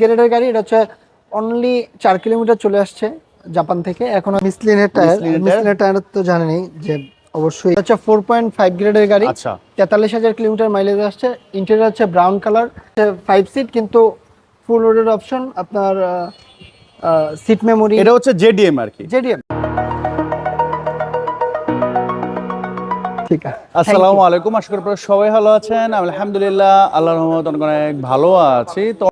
গ্রেডের গাড়ি এটা হচ্ছে অনলি চার কিলোমিটার চলে আসছে জাপান থেকে। এখন মিসলিনের টায়ার মিসলিনের টায়ার তো জানেনই যে অবশ্যই। এটা হচ্ছে ফোর পয়েন্ট ফাইভ গ্রেডের গাড়ি। আচ্ছা। তেতাল্লিশ হাজার কিলোমিটার মাইলেজ আসছে। ইন্টেরিয়র হচ্ছে ব্রাউন কালার ফাইভ সিট কিন্তু ফুল রোডের অপশন আপনার সিট মেমোরি এটা হচ্ছে জেডিএম আর কি। জেডিএম ঠিক আছে। আসসালামু আলাইকুম আশা করি সবাই ভালো আছেন। আলহামদুলিল্লাহ আল্লাহর রহমত অনেক ভালো আছি। তো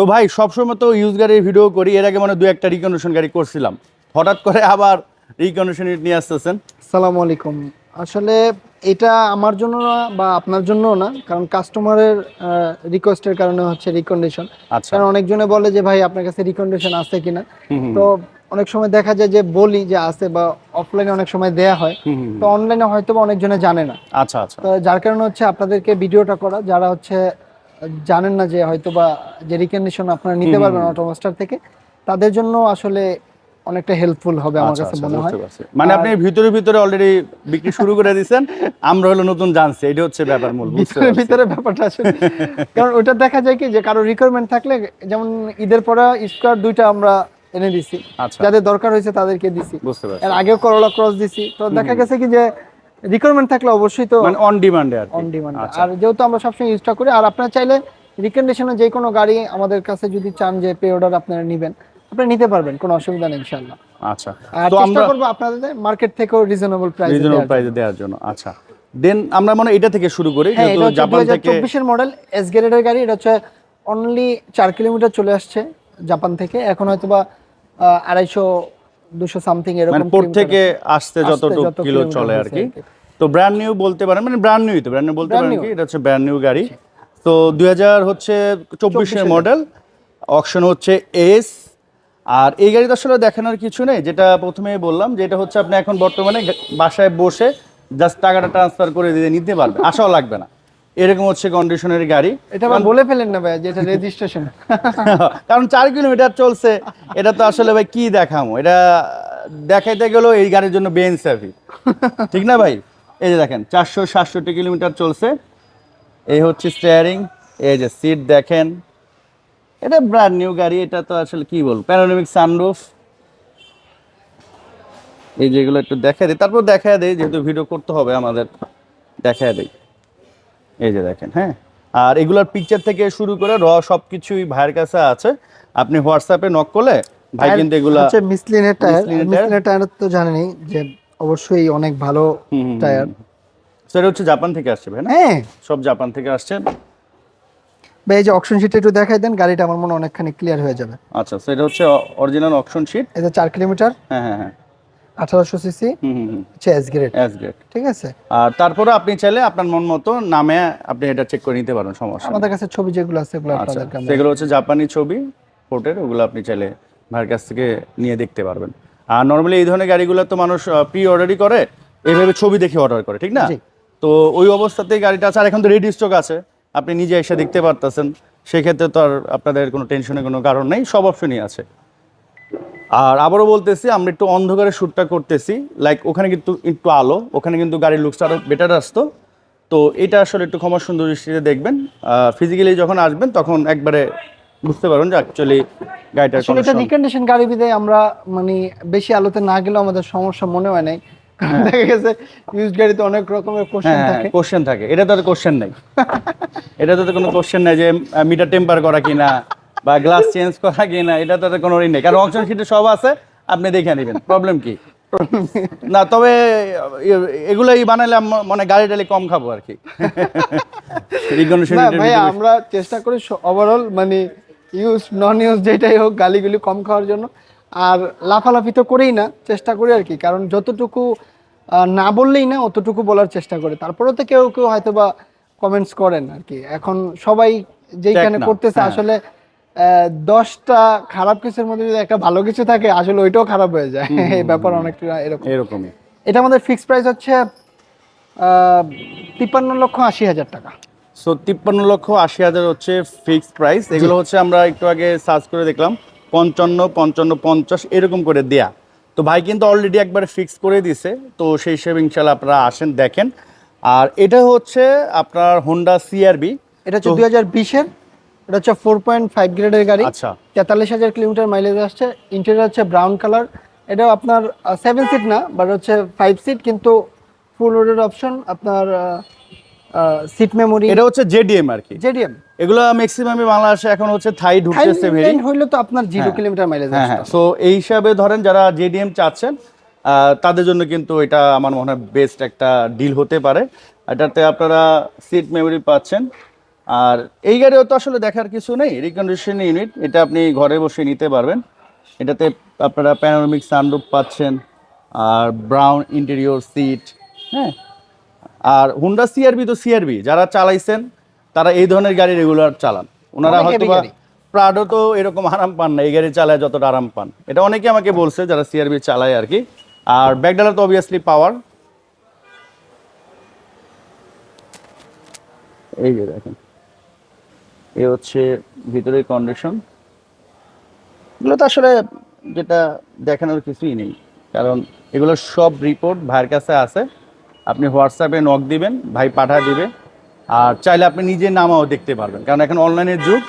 তো ভাই সবসময় তো ইউজ গাড়ির ভিডিও করি এর আগে মানে দু একটা রিকন্ডিশন গাড়ি করছিলাম। হঠাৎ করে আবার রিকন্ডিশন নিয়ে আসতেছেন। সালামু আলাইকুম। আসলে এটা আমার জন্য না বা আপনার জন্য না কারণ কাস্টমারের রিকোয়েস্টের কারণে হচ্ছে রিকন্ডিশন আচ্ছা। কারণ অনেকজনে বলে যে ভাই আপনার কাছে রিকন্ডিশন আছে কিনা? তো অনেক সময় দেখা যায় যে বলি যে আছে বা অফলাইনে অনেক সময় দেয়া হয়। তো অনলাইনে হয়তো বা অনেকজনে জানে না। আচ্ছা আচ্ছা। তো যার কারণে হচ্ছে আপনাদেরকে ভিডিওটা করা যারা হচ্ছে জানেন না যে হয়তো বা যে রিকন্ডিশন আপনারা নিতে পারবেন অটোমাস্টার থেকে তাদের জন্য আসলে অনেকটা হেল্পফুল হবে আমার আচ্ছা, কাছে আচ্ছা, মনে হয়। মানে আপনি ভিতরে ভিতরে অলরেডি বিক্রি শুরু করে দিয়েছেন আমরা হলো নতুন জানছি এটা হচ্ছে ব্যাপার মূল ভিতরে ভিতরে ব্যাপারটা আসলে কারণ ওটা দেখা যায় কি যে কারও রিকোয়ারমেন্ট থাকলে যেমন ঈদের পরে স্কোয়ার দুইটা আমরা এনে দিছি আচ্ছা। যাদের দরকার হয়েছে তাদেরকে দিছি। বুঝতে পারছি। আগেও করলা ক্রস দিছি। তো দেখা গেছে কি যে রিকোয়ারমেন্ট থাকলে অবশ্যই তো মানে অন ডিমান্ডে আর অন ডিমান্ড আচ্ছা। আর যেহেতু আমরা সবসময় ইউজটা করি আর আপনারা চাইলে রিকন্ডিশনে যে কোনো গাড়ি আমাদের কাছে যদি চান যে পে অর্ডার আপনারা নেবেন আপনি নিতে পারবেন কোনো অসুবিধা নেই ইনশাআল্লাহ। আচ্ছা। তো আমরা করব আপনাদের মার্কেট থেকেও রিজনেবল প্রাইস রিজনেবল প্রাইসে দেওয়ার জন্য। আচ্ছা। দেন আমরা মনে এটা থেকে শুরু করি হ্যাঁ যেহেতু জাপান থেকে চব্বিশের মডেল এস গ্রেডের গাড়ি এটা হচ্ছে অনলি চার কিলোমিটার চলে আসছে জাপান থেকে। এখন হয়তোবা আড়াইশো সামথিং মানে এরকম পোর্ট থেকে আসতে যতটুকু কিলো চলে আর কি। তো ব্র্যান্ড নিউ বলতে পারেন মানে ব্র্যান্ড নিউই তো ব্র্যান্ড নিউ বলতে পারেন কি? এটা হচ্ছে ব্র্যান্ড নিউ গাড়ি। তো দুই হাজার হচ্ছে চব্বিশের মডেল অপশন হচ্ছে এস আর এই গাড়িতে আসলে দেখানোর কিছু নেই যেটা প্রথমেই বললাম যেটা হচ্ছে আপনি এখন বর্তমানে বাসায় বসে জাস্ট টাকাটা ট্রান্সফার করে দিয়ে নিতে পারবেন। আশাও লাগবে না। এরকম হচ্ছে কন্ডিশনের গাড়ি। এটা বলে ফেলেন না ভাই যে এটা রেজিস্ট্রেশন কারণ চার কিলোমিটার চলছে এটা তো আসলে ভাই কি দেখামো? এটা দেখাইতে গেলেও এই গাড়ির জন্য বেএনসাফি ঠিক না ভাই? এই যে দেখেন চারশো সাতষট্টি কিলোমিটার চলছে। এই হচ্ছে স্টিয়ারিং এই যে সিট দেখেন। এটা ব্র্যান্ড নিউ গাড়ি এটা তো আসলে কি বলব? প্যানোরামিক সানরুফ এই যেগুলো একটু দেখা দিই তারপর দেখা দেই যেহেতু ভিডিও করতে হবে আমাদের দেখা দেই। এই যে দেখেন হ্যাঁ? আর এগুলোর পিকচার থেকে শুরু করে র সব কিছুই ভাইয়ের কাছে আছে। আপনি হোয়াটসঅ্যাপে নক করলে ভাই কিন্তু এগুলা হচ্ছে মিসলিনের টায়ার মিসলিনের টায়ার তো জানেনই যে অবশ্যই অনেক ভালো টায়ার সেটা হচ্ছে জাপান থেকে আসছে ভাই না? হ্যাঁ। সব জাপান থেকে আসছে। ভাই এই যে অপশন শিটটা একটু দেখাই দেন গাড়িটা আমার মনে অনেকখানি ক্লিয়ার হয়ে যাবে। আচ্ছা সেটা হচ্ছে অরিজিনাল অপশন শিট এটা চার কিলোমিটার। হ্যাঁ হ্যাঁ হ্যাঁ। আঠারোশো সিসি হচ্ছে এস গ্রেড অ্যাজ গ্রেট ঠিক আছে? আর তারপরে আপনি চাইলে আপনার মন মতো নামে আপনি এটা চেক করে নিতে পারেন সমস্যা আমাদের কাছে ছবি যেগুলো আছে এগুলো আচ্ছা আপনাদেরকে সেগুলো হচ্ছে জাপানি ছবি পোর্টের ওগুলো আপনি চাইলে ভাইয়ের কাছ থেকে নিয়ে দেখতে পারবেন। আর নর্মালি এই ধরনের গাড়িগুলো তো মানুষ প্রি অর্ডারই করে এইভাবে ছবি দেখে অর্ডার করে ঠিক না? তো ওই অবস্থাতেই গাড়িটা আছে আর এখন তো রেডি স্টক আছে। আপনি নিজে এসে দেখতে পারতেছেন সেক্ষেত্রে তো আর আপনাদের কোনো টেনশনের কোনো কারণ নেই সব অপশনই আছে। আর আবারও বলতেছি আমরা একটু অন্ধকারে শ্যুটটা করতেছি। লাইক ওখানে কিন্তু একটু আলো ওখানে কিন্তু গাড়ির লুকসটা আরও বেটার আসতো। তো এটা আসলে একটু ক্ষমা সুন্দর দৃষ্টিতে দেখবেন। ফিজিক্যালি যখন আসবেন তখন একবারে বুঝতে পারবেন যে অ্যাকচুয়ালি গাড়িটার আসলে এটা রিকন্ডিশন গাড়ি বিদায় আমরা মানে বেশি আলোতে না গেলেও আমাদের সমস্যা মনে হয় নাই। দেখা গেছে ইউজ গাড়িতে অনেক রকমের কোশ্চেন হ্যাঁ থাকে। কোশ্চেন থাকে। এটা তো কোশ্চেন নেই। এটা তো কোনো কোশ্চেন নেই যে মিটার টেম্পার করা কিনা বা গ্লাস চেঞ্জ করা কিনা এটা তো কোনো ই নেই। কারণ অপশন শিটে সব আছে আপনি দেখে নেবেন। প্রবলেম কি? না তবে এগুলোই বানালে মানে গাড়ি টালি কম খাব আর কি। ভাই আমরা চেষ্টা করি ওভারঅল মানে ইউজ নন ইউজ যেটাই হোক গালিগুলি কম খাওয়ার জন্য। আর লাফালাফি তো করেই না চেষ্টা করি আর কি। কারণ যতটুকু না বললেই না অতটুকু বলার চেষ্টা করে। তারপরেও তো কেউ কেউ হয়তো বা কমেন্টস করেন আর কি। এখন সবাই যেইখানে করতেছে হ্যাঁ। আসলে দশটা খারাপ কিছুর মধ্যে যদি একটা ভালো কিছু থাকে আসলে ওইটাও খারাপ হয়ে যায়। এই ব্যাপার অনেকটা এরকম। এরকমই। এটা আমাদের ফিক্স প্রাইস হচ্ছে তিপ্পান্ন লক্ষ আশি হাজার টাকা। সো তিপ্পান্ন লক্ষ আশি হাজার হচ্ছে ফিক্সড প্রাইস এগুলো হচ্ছে আমরা একটু আগে সার্চ করে দেখলাম। পঞ্চান্ন পঞ্চান্ন পঞ্চাশ এরকম করে দেয়া। তো ভাই কিন্তু অলরেডি একবার ফিক্স করে দিছে। তো সেই হিসেবে ইনশাল্লাহ আপনারা আসেন দেখেন। আর এটা হচ্ছে আপনার হোন্ডা সিআরবি এটা হচ্ছে দুই হাজার বিশের এটা হচ্ছে ফোর পয়েন্ট ফাইভ গ্রেডের গাড়ি। আচ্ছা। তেতাল্লিশ হাজার কিলোমিটার মাইলেজ আসছে। ইন্টেরিয়র হচ্ছে ব্রাউন কালার এটাও আপনার সেভেন সিট না বাট হচ্ছে ফাইভ সিট কিন্তু ফুল রোডের অপশন আপনার সিট মেমোরি এটা হচ্ছে জেডিএম আর কি? জেডিএম এগুলো ম্যাক্সিমামে বাংলাদেশে এখন হচ্ছে থাই ঢুকতেছে ভেরি হইলে তো আপনার জিরো হ্যাঁ। কিলোমিটার মাইলেজ হ্যাঁ হ্যাঁ। সো এই হিসাবে ধরেন যারা জেডিএম চাচ্ছেন তাদের জন্য কিন্তু এটা আমার মনে হয় বেস্ট একটা ডিল হতে পারে। এটাতে আপনারা সিট মেমোরি পাচ্ছেন। আর এই গাড়িও তো আসলে দেখার কিছু নেই রিকন্ডিশন ইউনিট এটা আপনি ঘরে বসে নিতে পারবেন। এটাতে আপনারা প্যানোরামিক সানরুফ পাচ্ছেন আর ব্রাউন ইন্টেরিয়র সিট হ্যাঁ? আর হুন্ডা সিআরবি তো সিআরবি যারা চালাইছেন তারা এই ধরনের গাড়ি রেগুলার চালান। ওনারা হয়তো। প্রাডো তো এরকম আরাম পান না এই গাড়ি চালায় যতটা আরাম পান। এটা অনেকে আমাকে বলছে যারা সিআরবি চালায় আর কি। আর ব্যাকডালা তো অবভিয়াসলি পাওয়ার এই যে দেখেন। এই হচ্ছে ভিতরের কন্ডিশন এগুলো তো আসলে যেটা দেখানোর কিছুই নেই। কারণ এগুলো সব রিপোর্ট ভাইয়ের কাছে আছে। আপনি হোয়াটসঅ্যাপে নক দিবেন ভাই পাঠা দিবে। আর চাইলে আপনি নিজে নামাও দেখতে পারবেন। কারণ এখন অনলাইনের যুগ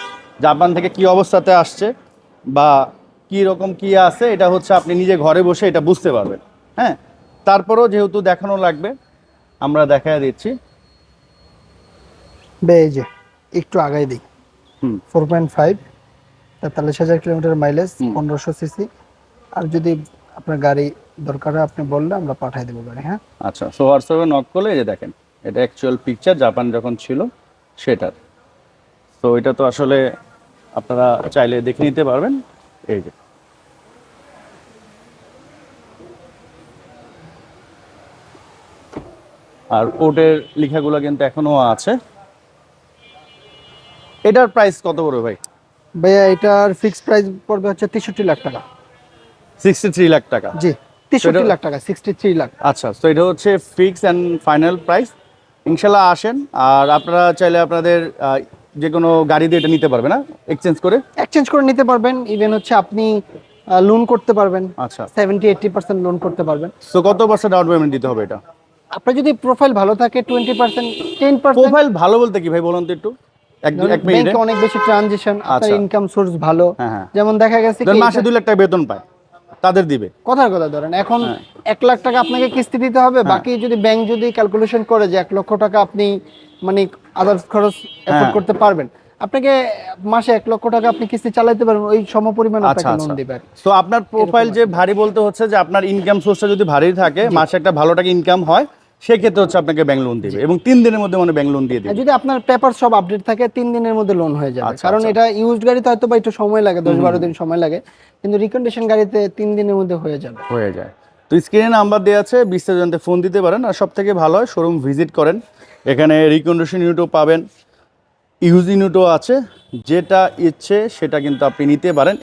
জাপান থেকে কি অবস্থাতে আসছে বা কি রকম কি আছে এটা হচ্ছে আপনি নিজে ঘরে বসে এটা বুঝতে পারবেন। হ্যাঁ? তারপরেও যেহেতু দেখানো লাগবে আমরা দেখা দিচ্ছি। বে এই যে একটু আগাই দিই ফোর পয়েন্ট ফাইভ তেতাল্লিশ হাজার কিলোমিটার মাইলেজ। পনেরোশো সিসি আর যদি আপনার গাড়ি দরকার হয় আপনি বললে আমরা পাঠিয়ে দেবো গাড়ি হ্যাঁ? আচ্ছা সো হোয়াটসঅ্যাপে নক করলে এই যে দেখেন এটা অ্যাকচুয়াল পিকচার জাপান যখন ছিল সেটার। তো এটা তো আসলে আপনারা চাইলে দেখে নিতে পারবেন এই যে। আর কোর্টের লেখাগুলো কিন্তু এখনও আছে। এটার প্রাইস কত বড় ভাই? ভাইয়া এটার ফিক্সড প্রাইস পড়বে হচ্ছে তেষট্টি লাখ টাকা। সিক্সটি থ্রি লাখ টাকা? জি তেষট্টি লাখ টাকা সিক্সটি থ্রি লাখ। আচ্ছা তো এটা হচ্ছে ফিক্স অ্যান্ড ফাইনাল প্রাইস ইনশাল্লাহ আসেন আর আপনারা চাইলে আপনাদের যে কোনো গাড়ি দিয়ে এটা নিতে পারবে না এক্সচেঞ্জ করে? এক্সচেঞ্জ করে নিতে পারবেন ইভেন হচ্ছে আপনি লোন করতে পারবেন। আচ্ছা। সেভেন্টি এইটটি পার্সেন্ট লোন করতে পারবেন। সো কত পার্সেন্ট ডাউন পেমেন্ট দিতে হবে এটা? আপনার যদি প্রোফাইল ভালো থাকে twenty percent ten percent profile ভালো বলতে কি ভাই বলুন তো একটু। এক এক মিনিটে ব্যাংকে অনেক বেশি ট্রানজিশন আপনার আচ্ছা। ইনকাম সোর্স ভালো। হ্যাঁ, হ্যাঁ। যেমন দেখা গেছে মাসে দুই লাখ টাকা বেতন পায়। তাদের দিবে। কথার কথা ধরেন এখন হ্যাঁ। এক লাখ টাকা আপনাকে কিস্তি দিতে হবে বাকি যদি ব্যাংক যদি ক্যালকুলেশন করে যে এক লক্ষ টাকা আপনি মানে আদার্স খরচ এফোর্ড। করতে পারবেন আপনাকে মাসে এক লক্ষ টাকা আপনি কিস্তি চালাইতে পারবেন ওই সমপরিমাণ আচ্ছা আপনাকে লোন আচ্ছা। দিবে তো আপনার প্রোফাইল যে ভারী বলতে হচ্ছে যে আপনার ইনকাম সোর্সটা যদি ভারী থাকে মাসে একটা ভালো টাকা ইনকাম হয় সেক্ষেত্রে হচ্ছে আপনাকে ব্যাংক লোন দিবে এবং তিন দিনের মধ্যে মানে ব্যাংক লোন দিয়ে দিবে। যদি আপনার পেপার সব আপডেট থাকে তিন দিনের মধ্যে লোন হয়ে যাবে। আচ্ছা, কারণ আচ্ছা। এটা ইউজড গাড়িতে হয়তো বা একটু সময় লাগে দশ বারো দিন সময় লাগে। কিন্তু রিকন্ডিশন গাড়িতে তিন দিনের মধ্যে হয়ে যাবে। হয়ে যায়। তো স্ক্রিনে নাম্বার দেওয়া আছে বিস্তারিত জানতে ফোন দিতে পারেন। আর সব থেকে ভালো হয় শোরুম ভিজিট করেন। এখানে রিকন্ডিশন ইউনিটও পাবেন। ইউজ ইউনিটও আছে। যেটা ইচ্ছে সেটা কিন্তু আপনি নিতে পারেন।